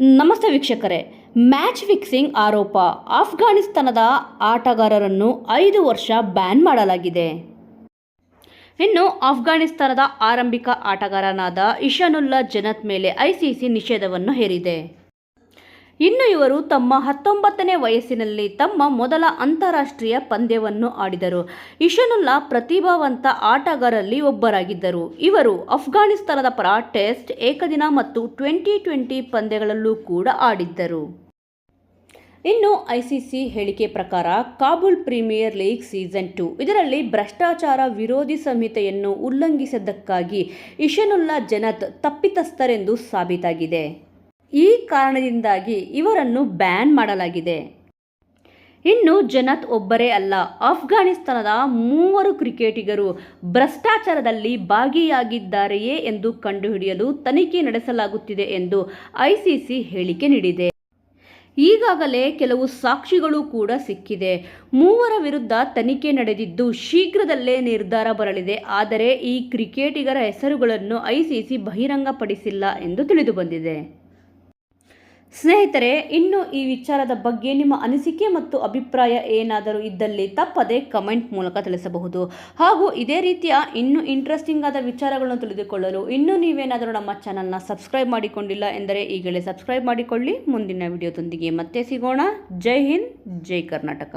ನಮಸ್ತೆ ವೀಕ್ಷಕರೇ. Match fixing ಆರೋಪ. ಆಫ್ಘಾನಿಸ್ತಾನದ ಆಟಗಾರರನ್ನು ಐದು ವರ್ಷ ಬ್ಯಾನ್ ಮಾಡಲಾಗಿದೆ. ಇನ್ನು ಆಫ್ಘಾನಿಸ್ತಾನದ ಆರಂಭಿಕ ಆಟಗಾರನಾದ ಇಶಾನುಲ್ಲಾ ಜನತ್ ಮೇಲೆ ಐಸಿಸಿ ನಿಷೇಧವನ್ನು ಹೇರಿದೆ. ಇನ್ನು ಇವರು ತಮ್ಮ ಹತ್ತೊಂಬತ್ತನೇ ವಯಸ್ಸಿನಲ್ಲಿ ತಮ್ಮ ಮೊದಲ ಅಂತಾರಾಷ್ಟ್ರೀಯ ಪಂದ್ಯವನ್ನು ಆಡಿದರು. ಇಶನುಲ್ಲಾ ಪ್ರತಿಭಾವಂತ ಆಟಗಾರರಲ್ಲಿ ಒಬ್ಬರಾಗಿದ್ದರು. ಇವರು ಅಫ್ಘಾನಿಸ್ತಾನದ ಪರ ಟೆಸ್ಟ್, ಏಕದಿನ ಮತ್ತು ಟ್ವೆಂಟಿ ಟ್ವೆಂಟಿ ಪಂದ್ಯಗಳಲ್ಲೂ ಕೂಡ ಆಡಿದ್ದರು. ಇನ್ನು ಐಸಿಸಿ ಹೇಳಿಕೆ ಪ್ರಕಾರ Kabul premier league season two ಇದರಲ್ಲಿ ಭ್ರಷ್ಟಾಚಾರ ವಿರೋಧಿ ಸಂಹಿತೆಯನ್ನು ಉಲ್ಲಂಘಿಸಿದ್ದಕ್ಕಾಗಿ ಇಶನುಲ್ಲಾ ಜನತ್ ತಪ್ಪಿತಸ್ಥರೆಂದು ಸಾಬೀತಾಗಿದೆ. ಈ ಕಾರಣದಿಂದಾಗಿ ಇವರನ್ನು ಬ್ಯಾನ್ ಮಾಡಲಾಗಿದೆ. ಇನ್ನು ಜನತ್ ಒಬ್ಬರೇ ಅಲ್ಲ. ಆಫ್ಘಾನಿಸ್ತಾನದ ಮೂವರು ಕ್ರಿಕೆಟಿಗರು ಭ್ರಷ್ಟಾಚಾರದಲ್ಲಿ ಭಾಗಿಯಾಗಿದ್ದಾರೆಯೇ ಎಂದು ಕಂಡುಹಿಡಿಯಲು ತನಿಖೆ ನಡೆಸಲಾಗುತ್ತಿದೆ ಎಂದು ಐಸಿಸಿ ಹೇಳಿಕೆ ನೀಡಿದೆ. ಈಗಾಗಲೇ ಕೆಲವು ಸಾಕ್ಷಿಗಳು ಕೂಡ ಸಿಕ್ಕಿದೆ. ಮೂವರ ವಿರುದ್ಧ ತನಿಖೆ ನಡೆದಿದ್ದು ಶೀಘ್ರದಲ್ಲೇ ನಿರ್ಧಾರ ಬರಲಿದೆ. ಆದರೆ ಈ ಕ್ರಿಕೆಟಿಗರ ಹೆಸರುಗಳನ್ನು ಐಸಿಸಿ ಬಹಿರಂಗಪಡಿಸಿಲ್ಲ ಎಂದು ತಿಳಿದುಬಂದಿದೆ. ಸ್ನೇಹಿತರೆ, ಇನ್ನು ಈ ವಿಚಾರದ ಬಗ್ಗೆ ನಿಮ್ಮ ಅನಿಸಿಕೆ ಮತ್ತು ಅಭಿಪ್ರಾಯ ಏನಾದರೂ ಇದ್ದಲ್ಲಿ ತಪ್ಪದೆ ಕಮೆಂಟ್ ಮೂಲಕ ತಿಳಿಸಬಹುದು. ಹಾಗೂ ಇದೇ ರೀತಿಯ ಇನ್ನೂ ಇಂಟ್ರೆಸ್ಟಿಂಗ್ ಆದ ವಿಚಾರಗಳನ್ನು ತಿಳಿದುಕೊಳ್ಳಲು ಇನ್ನೂ ನೀವೇನಾದರೂ ನಮ್ಮ ಚಾನಲ್ನ ಸಬ್ಸ್ಕ್ರೈಬ್ ಮಾಡಿಕೊಂಡಿಲ್ಲ ಎಂದರೆ ಈಗಲೇ ಸಬ್ಸ್ಕ್ರೈಬ್ ಮಾಡಿಕೊಳ್ಳಿ. ಮುಂದಿನ ವಿಡಿಯೋದೊಂದಿಗೆ ಮತ್ತೆ ಸಿಗೋಣ. ಜೈ ಹಿಂದ್, ಜೈ ಕರ್ನಾಟಕ.